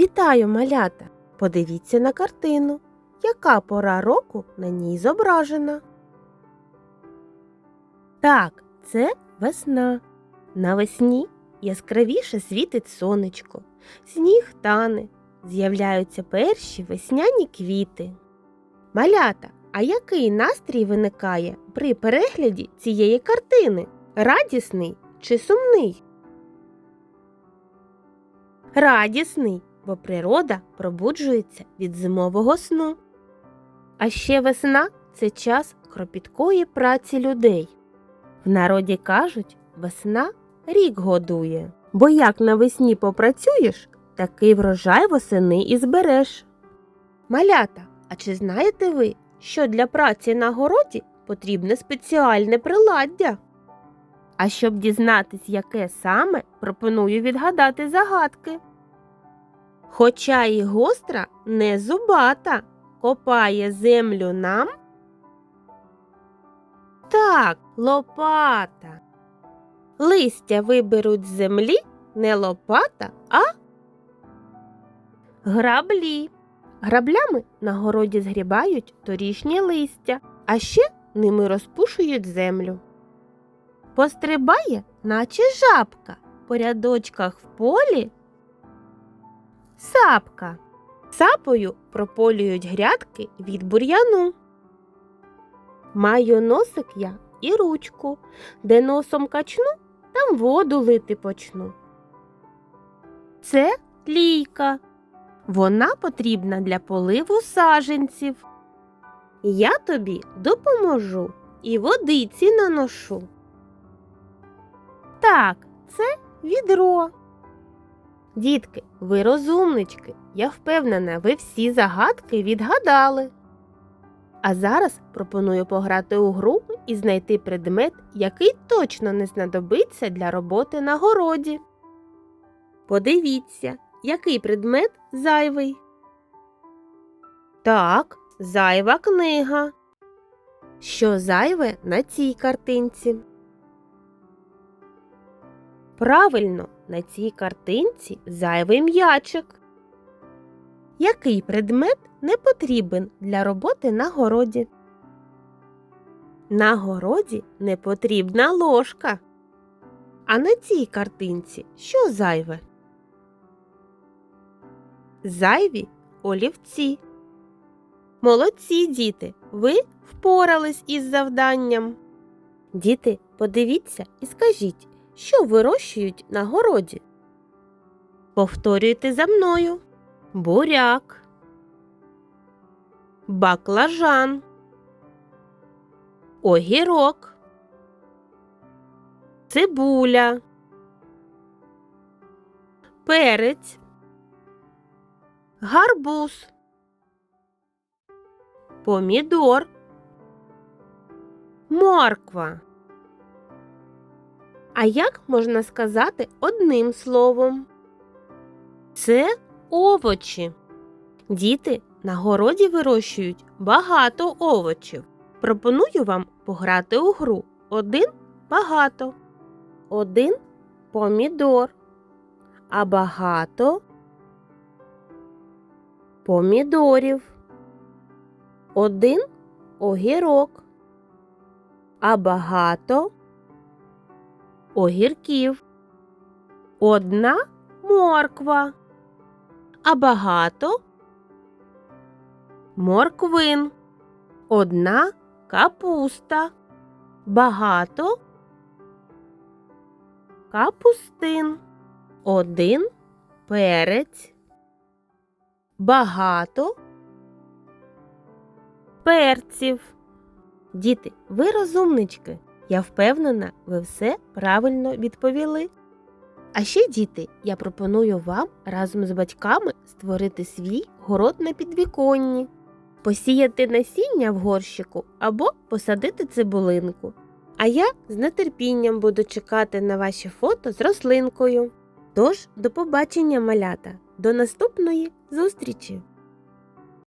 Вітаю, малята! Подивіться на картину. Яка пора року на ній зображена? Так, це весна. Навесні яскравіше світить сонечко, сніг тане, з'являються перші весняні квіти. Малята, а який настрій виникає при перегляді цієї картини? Радісний чи сумний? Радісний, бо природа пробуджується від зимового сну. А ще весна це час кропіткої праці людей. В народі кажуть, весна рік годує, бо як навесні попрацюєш, такий врожай восени і збереш. Малята, а чи знаєте ви, що для праці на городі потрібне спеціальне приладдя? А щоб дізнатись, яке саме, пропоную відгадати загадки. Хоча і гостра, не зубата, копає землю нам. Так, лопата. Листя виберуть з землі не лопата, а граблі. Граблями на городі згрібають торішнє листя, а ще ними розпушують землю. Пострибає, наче жабка, по рядочках в полі. Сапка. Сапою прополюють грядки від бур'яну. Маю носик я і ручку, де носом качну, там воду лити почну. Це лійка. Вона потрібна для поливу саженців. Я тобі допоможу і водиці наношу. Так, це відро. Дітки, ви розумнички. Я впевнена, ви всі загадки відгадали. А зараз пропоную пограти у гру і знайти предмет, який точно не знадобиться для роботи на городі. Подивіться, який предмет зайвий. Так, зайва книга. Що зайве на цій картинці? Правильно, на цій картинці зайвий м'ячик. Який предмет не потрібен для роботи на городі? На городі не потрібна ложка. А на цій картинці що зайве? Зайві олівці. Молодці, діти, ви впорались із завданням. Діти, подивіться і скажіть, що вирощують на городі. Повторюйте за мною. Буряк, баклажан, огірок, цибуля, перець, гарбуз, помідор, морква. А як можна сказати одним словом? Це овочі. Діти на городі вирощують багато овочів. Пропоную вам пограти у гру один багато, один помідор, а багато помідорів, один огірок, а багато огірків, одна морква. А багато? Морквин, одна капуста, багато? Капустин, один перець, багато? Перців. Діти, ви розумнички. Я впевнена, ви все правильно відповіли. А ще, діти, я пропоную вам разом з батьками створити свій город на підвіконні, посіяти насіння в горщику або посадити цибулинку. А я з нетерпінням буду чекати на ваші фото з рослинкою. Тож, до побачення, малята, до наступної зустрічі!